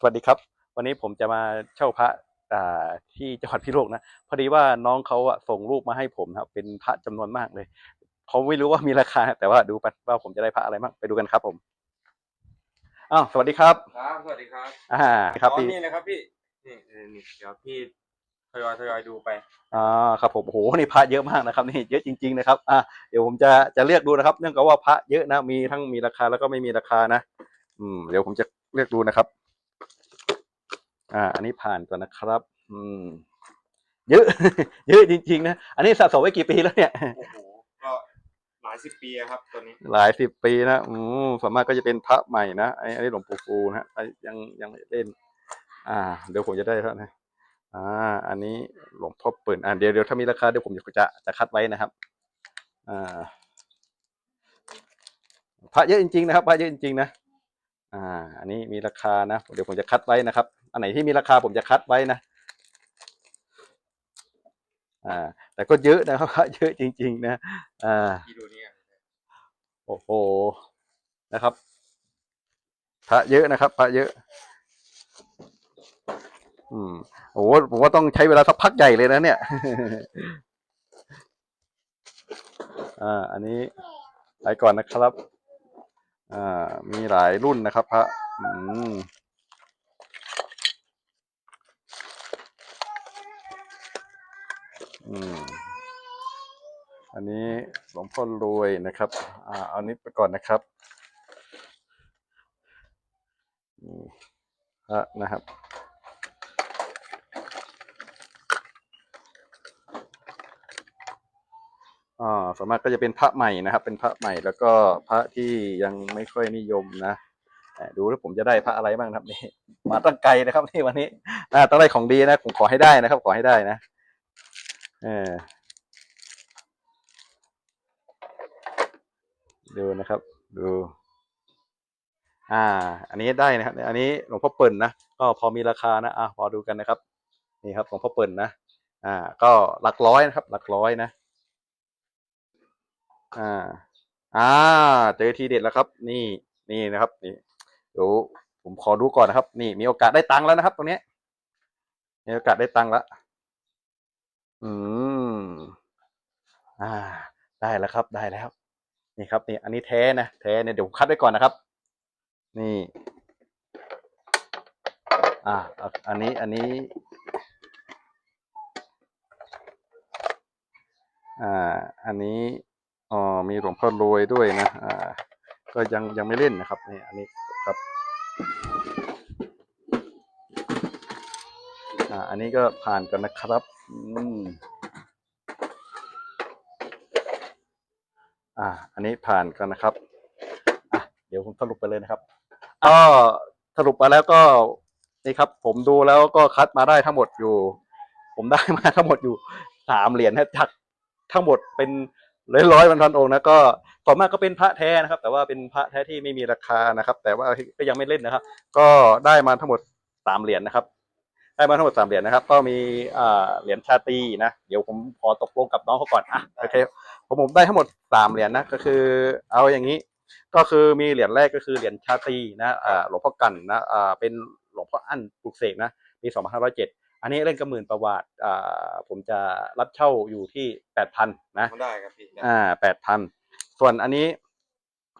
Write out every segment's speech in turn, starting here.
สวัสดีครับ วันนี้ผมจะมาเช่าพระอ่าที่จังหวัดพิโลกนะพอดีว่าน้องเขาอะส่งรูปมาให้ผมนะครับเป็นพระจำนวนมากเลยเขาไม่รู้ว่ามีราคา แต่ว่าดูไปว่าผมจะได้พระอะไรบ้างไปดูกันครับผมอ้าวสวัสดีครับครับสวัสดีครับอ่าครับอ๋อพี่นี่นะครับพี่นี่เออนี่เดี๋ยวพี่ทยอยทยอยดูไปอ่าครับผมโอ้โหนี่พระเยอะมากนะครับนี่เยอะจริง ๆนะครับอ่าเดี๋ยวผมจะจะเลือกดูนะครับ เนื่องจากว่าพระเยอะนะมีทั้งมีราคาแล้วก็ไม่มีราคานะ อืมเดี๋ยวผมจะเลือกดูนะครับ อ่า อันนี้ผ่านก่อนนะครับ อืม เยอะ เยอะจริงๆนะ อันนี้สะสมไว้กี่ปีแล้วเนี่ย โอ้โหก็หลายสิบปีอะครับตัวนี้ หลายสิบปีนะ อืมส่วนมากก็จะเป็นพระใหม่นะไอ้ไอ้หลวงปู่ฟูนะไอ้ยังยังไม่เล่น อ่า เดี๋ยวผมจะได้แล้วนะ อ่า อันนี้หลวงพ่อเปิ่นอ่าเดี๋ยวเดี๋ยวถ้ามีราคาเดี๋ยวผมจะจะคัดไว้นะครับ อ่า พระเยอะจริงๆนะครับ พระเยอะจริงๆนะ อ่า อันนี้มีราคานะ เดี๋ยวผมจะคัดไว้นะครับ อันไหนที่มีราคาผมจะคัดไว้นะ อ่า แต่ก็เยอะนะครับ เยอะจริง ๆ นะ อ่าโอ้โห นะครับ พระเยอะนะครับ พระเยอะ อืมโอ้โหผมว่าต้องใช้เวลาสักพักใหญ่เลยนะเนี่ย อ่า อันนี้ไปก่อนนะครับ อ่า มีหลายรุ่นนะครับพระ อืมอืม อันนี้หลวงพ่อรวยนะครับ อ่า เอานี้ไปก่อนนะครับพระนะครับ อ่าส่วนมากก็จะเป็นพระใหม่นะครับ เป็นพระใหม่แล้วก็พระที่ยังไม่ค่อยนิยมนะดูแล้วผมจะได้พระอะไรบ้างครับนี่มาตั้งไกลนะครับนี่วันนี้อ่าต้องได้ของดีนะผมขอให้ได้นะครับ ขอให้ได้นะเออดูนะครับ ดู อ่า อันนี้ได้นะครับ อันนี้หลวงพ่อเปิ่นนะก็พอมีราคานะอะพอดูกันนะครับ นี่ครับหลวงพ่อเปิ่นนะอ่า ก็หลักร้อยนะครับ หลักร้อยนะ อ่า อ่า เจอทีเด็ดแล้วครับ นี่ นี่นะครับ นี่ เดี๋ยวผมขอดูก่อนนะครับ นี่ มีโอกาสได้ตังค์แล้วนะครับ ตรงนี้มีโอกาสได้ตังค์แล้ว อืม อ่า ได้แล้วครับ ได้แล้ว นี่ครับ นี่ อันนี้แท้นะ แท้เนี่ย เดี๋ยวผมคัดไว้ก่อนนะครับ นี่ อ่า อันนี้ อันนี้อ่า อันนี้ อ๋อมีหลวงพ่อรวยด้วยนะอ่าก็ยังยังไม่เล่นนะครับนี่อันนี้ครับอ่าอันนี้ก็ผ่านกันนะครับอืมอ่า อันนี้ผ่านกันนะครับอะเดี๋ยวผมสรุปไปเลยนะครับก็สรุปมาแล้วก็นี่ครับ ผมดูแล้วก็คัดมาได้ทั้งหมดอยู่ ผมได้มาทั้งหมดอยู่สามเหรียญนะจากทั้งหมดเป็น ร้อยร้อยๆพันๆองค์นะก็ส่วนมากก็เป็นพระแท้นะครับ แต่ว่าเป็นพระแท้ที่ไม่มีราคานะครับ แต่ว่าก็ยังไม่เล่นนะครับ ก็ได้มาทั้งหมดสามเหรียญนะครับ ได้มาทั้งหมดสามเหรียญนะครับ ก็มีอ่าเหรียญชาตรีนะเดี๋ยวผมขอตกลงกับน้องเขาก่อนอะโอเคผมผมได้ทั้งหมดสามเหรียญนะก็คือ เอาอย่างนี้ก็คือมีเหรียญแรกก็คือเหรียญชาตรีนะอ่าหลวงพ่อกันนะอ่าเป็นหลวงพ่ออั้นปลุกเสกนะปีสองพันห้าร้อยเจ็ด อันนี้เล่นกระหมื่นประวัติอ่าผมจะรับเช่าอยู่ที่แปดพันนะได้ครับพี่อ่าแปดพันส่วนอันนี้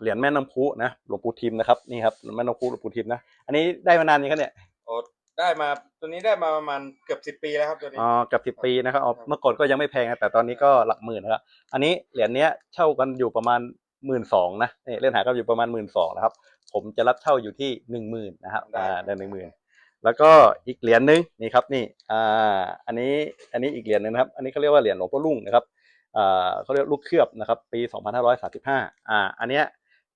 เหรียญแม่น้ำพุนะหลวงปู่ทิมนะครับนี่ครับแม่น้ำพุหลวงปู่ทิมนะอันนี้ได้มานานยังครับเนี่ยโอ้ได้มาตัวนี้ได้มาประมาณเกือบสิบปีแล้วครับตัวนี้ อ๋อเกับสิบปีนะครับอ๋อเมื่อก่อนก็ยังไม่แพงนะแต่ตอนนี้ก็หลักหมื่นนะครับอันนี้เหรียญเนี้ยเช่ากันอยู่ประมาณหมื่นสองนะนี่เล่นหากันอยู่ประมาณหมื่นสองนะครับผมจะรับเช่าอยู่ที่หนึ่งหมื่นนะครับอ่าได้หนึ่งหมื่น แล้วก็อีกเหรียญหนึงนี่ครับนี่อ่าอันนี้อันนี้อีกเหรียญหนึงนะครับ อันนี้เขาเรียกว่าเหรียญหลวงพ่อรุ่งนะครับอ่าเขาเรียกลูกเคลือบนะครับ ปีสองพันห้าร้อยสามสิบห้าอ่าอันเนี้ย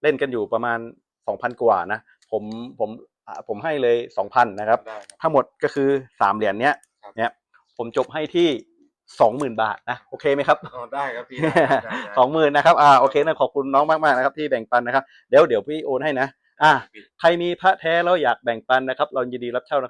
เล่นกันอยู่ประมาณสองพันกว่านะผมผมอ่าผมให้เลยสองพันนะครับได้ครับ ทั้งหมดก็คือสามเหรียญเนี้ยครับเนี่ยผมจบให้ที่สองหมื่นบาทนะโอเคไหมครับอ๋อได้ครับพี่ได้ได้ได้สองหมื่นนะครับอ่าโอเคนะขอบคุณน้องมากๆนะครับที่แบ่งปันนะครับเดี๋ยวเดี๋ยวพี่โอนให้นะ อ่าใครมีพระแท้แล้วอยากแบ่งปันนะครับ เรายินดีรับเช่านะครับ